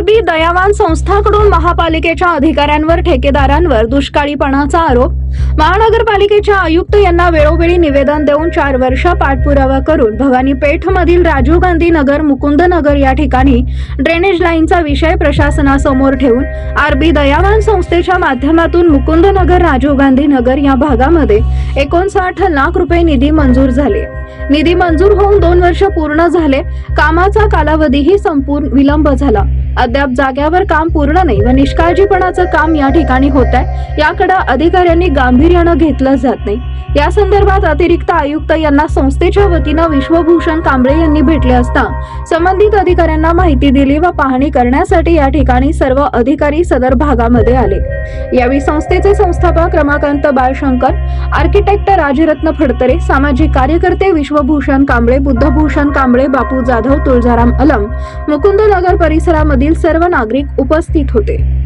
दयावान संस्थाकडून महापालिकेच्या अधिकाऱ्यांवर ठेकेदारांवर दुष्काळीपणाचा आरोप. महानगरपालिकेच्या आयुक्त यांना वेळोवेळी निवेदन देऊन चार वर्ष पाठपुरावा करून भवानी पेठमधील राजीव गांधी नगर मुकुंद नगर या ठिकाणी ड्रेनेज लाईनचा विषय प्रशासनासमोर ठेवून आरबी दयावान संस्थेच्या माध्यमातून मुकुंद नगर राजीव गांधी नगर या भागामध्ये एकोणसाठ लाख रुपये निधी मंजूर झाले. निधी मंजूर होऊन दोन वर्ष पूर्ण झाले. कामाचा कालावधीही संपूर्ण विलंब झाला. अद्याप जाग्यावर काम पूर्ण नाही व निष्काळजीपणाचं काम या ठिकाणी होत आहे याकडे अधिकाऱ्यांनी गांभीर्यानं घेतलं जात नाही. या संदर्भात अतिरिक्त आयुक्त यांना संस्थेच्या वतीनं विश्वभूषण कांबळे यांनी भेटले असता संबंधित अधिकाऱ्यांना माहिती दिली व पाहणी करण्यासाठी या ठिकाणी सर्व अधिकारी सदर भागामध्ये आले. यावेळी संस्थेचे संस्थापक रमाकांत बाळशंकर आर्किटेक्ट राजरत्न फडतरे सामाजिक कार्यकर्ते विश्वभूषण कांबळे बुद्धभूषण कांबळे बापू जाधव तुळजाराम अलम मुकुंदनगर परिसरामधील सर्व नागरिक उपस्थित होते.